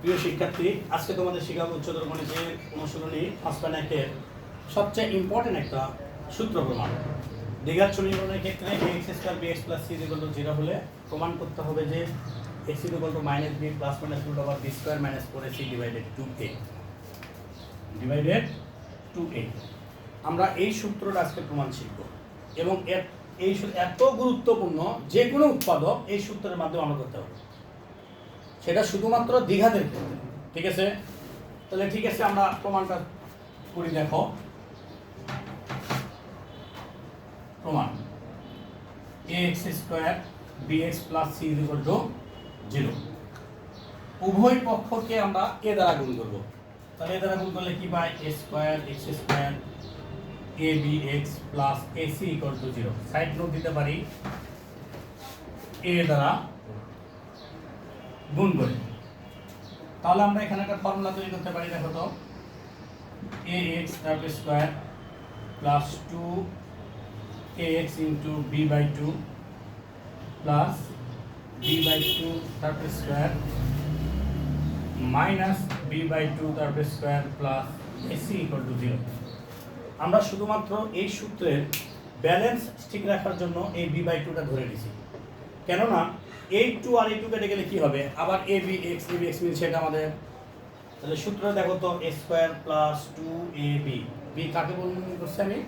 প্রিয় শিক্ষার্থী, আজকে তোমাদের শিখাবো উচ্চতর গণিতের অনুশীলনী পাঁচ একের সবচেয়ে ইম্পর্টেন্ট একটা সূত্র প্রমাণ। দ্বিঘাত সমীকরণের ক্ষেত্রে x square B plus C equal to zero হলে প্রমাণ করতে হবে যে x equal to minus B plus minus root over B square minus four AC divided two A divided two A আমরা এই সূত্রটা আজকে প্রমাণ শিখব। এবং এর- এই এত গুরুত্বপূর্ণ, যে কোনো উৎপাদক এই সূত্রের মাধ্যমে আমরা করতে হবে। সেটা শুধুমাত্র দীঘাদের ক্ষেত্রে। ঠিক আছে? তাহলে ঠিক আছে, আমরা প্রমাণটা করি, দেখো। প্রমাণ। A x square B x plus C equal to zero উভয় পক্ষকে আমরা এ দ্বারা গুণ করব। তাহলে এ দ্বারা গুণ করলে কি পাই A square x square A B x plus A C equal to zero side note দিতে পারি। এ দ্বারা গুণ করে। তাহলে আমরা এখানে একটা ফর্মুলা তৈরি করতে পারি, দেখো তো। এ এক্স তারপর square plus two A x into B by two plus B by two তারপর square minus B by two তারপর square plus AC equal to zero আমরা শুধুমাত্র এই সূত্রের ব্যালেন্স ঠিক রাখার জন্য এই বি বাই টুটা ধরে নিছি। কেননা এই টু আর এই টু কেটে গেলে কি হবে? আবার A B x A B x মিলছে এটা আমাদের। তাহলে সূত্র দেখো তো A square plus two A B B কাকে বলুন করছি আমি?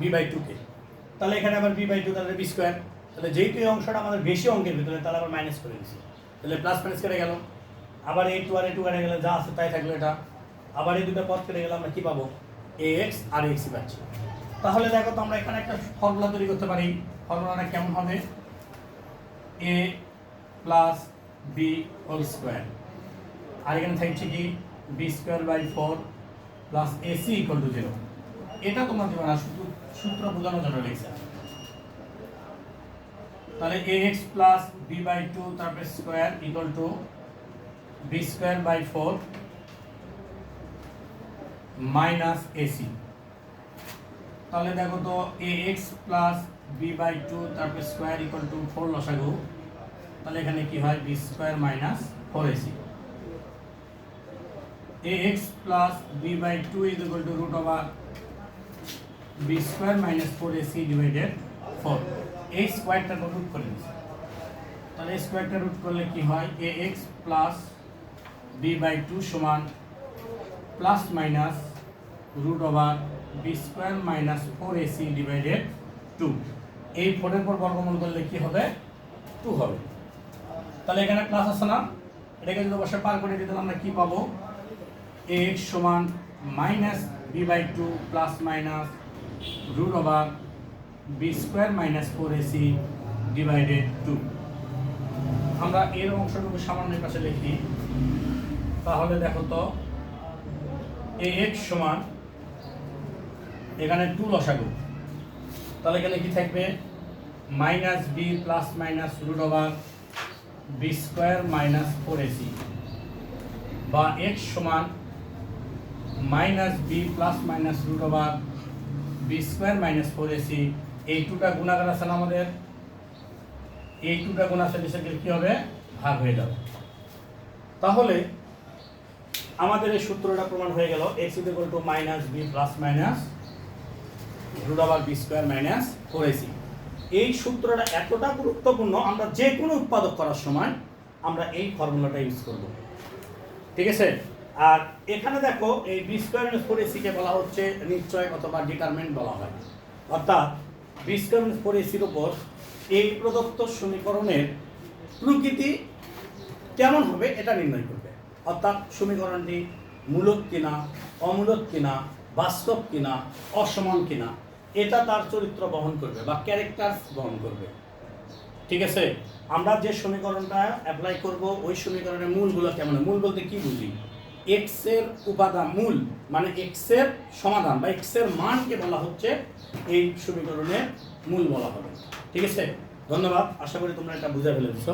বি বাই টুকে তাহলে এখানে আবার বি বাই টু তাহলে বি স্কোয়ার তাহলে যেহেতু এই অংশটা আমাদের বেশি অঙ্কের ভিতরে, তাহলে আবার মাইনাস করে দিচ্ছি তাহলে প্লাস মাইনাস কেটে গেল। আবার এই টু আর এই টু কেটে গেলে যা আছে তাই থাকল এটা। আবার এই দুটো পথ কেটে গেলে আমরা কি পাবো? এ এক্স আর এক্সই পাচ্ছি। তাহলে দেখো তো আমরা এখানে একটা ফর্মুলা তৈরি করতে পারি। ফর্মুলাটা কেমন হবে? A plus B whole square আর এখানে থাকছে কি? B square by four plus AC equal to zero এটা তোমরা দেবে শুধু সূত্র বোঝানোর জন্য লিখছে। তাহলে A x plus B by two তারপরে square equal to B square by four minus AC তাহলে দেখো তো A x plus B by two তারপরে স্কোয়ার ইকুয়াল টু ফোর লসাগু। তাহলে এখানে কি হয়? B square minus four AC A x plus B by two is equal to root over B square minus four AC divided four এই স্কোয়ারটা root করে দিচ্ছি তাহলে স্কোয়ারটা রুট করলে কি হয়? A x plus B by two সমান plus minus root over B square minus four AC divided two এই ফোরের পর বর্গমূল করলে কি হবে? টু হবে। তাহলে এখানে প্লাস আছে না? এটাকে যদি বসে পার করে দিতে আমরা কি পাবো? এক্স সমান minus B by two plus minus root over B square minus four AC divided two আমরা এর অংশটুকু সামান্য পাশে লিখি। তাহলে দেখো তো এ এক্স সমান এখানে টু লসাগু। তাহলে এখানে কি থাকবে? Minus B plus minus root over B square minus four AC বা এক্স সমান minus B plus minus root over B square minus four AC এই টুটা গুণাগার আছে না আমাদের? এই টুটা গুণ আসলে সেগুলো কী হবে? ভাগ হয়ে যাবে। তাহলে আমাদের এই সূত্রটা প্রমাণ হয়ে গেল x equal to minus B plus minus root over B square minus four AC এই সূত্রটা এতটা গুরুত্বপূর্ণ, আমরা যে কোনো উৎপাদক করার সময় আমরা এই ফর্মুলাটা ইউজ করব। ঠিক আছে? আর এখানে দেখো, এই বি স্কোয়ার মাইনাস ফোর এসিকে বলা হচ্ছে নিশ্চয় অথবা ডিটারমেন্ট বলা হয়। অর্থাৎ বি স্কোয়ার মাইনাস ফোর এসির উপর এই প্রদত্ত সমীকরণের প্রকৃতি কেমন হবে এটা নির্ণয় করবে। অর্থাৎ সমীকরণটি মূলক কিনা অমূলক কিনা, বাস্তব কিনা, অসমান কিনা এটা তার চরিত্র বহন করবে বা ক্যারেক্টার বহন করবে। ঠিক আছে? আমরা যে সমীকরণটা অ্যাপ্লাই করব, ওই সমীকরণের মূলগুলো কেমন? মূল বলতে কি বুঝি? এক্সের উপাদান মূল মানে এক্সের সমাধান বা এক্সের মানকে বলা হচ্ছে, এই সমীকরণের মূল বলা হবে। ঠিক আছে? ধন্যবাদ। আশা করি তোমরা এটা বুঝে ফেলেছো।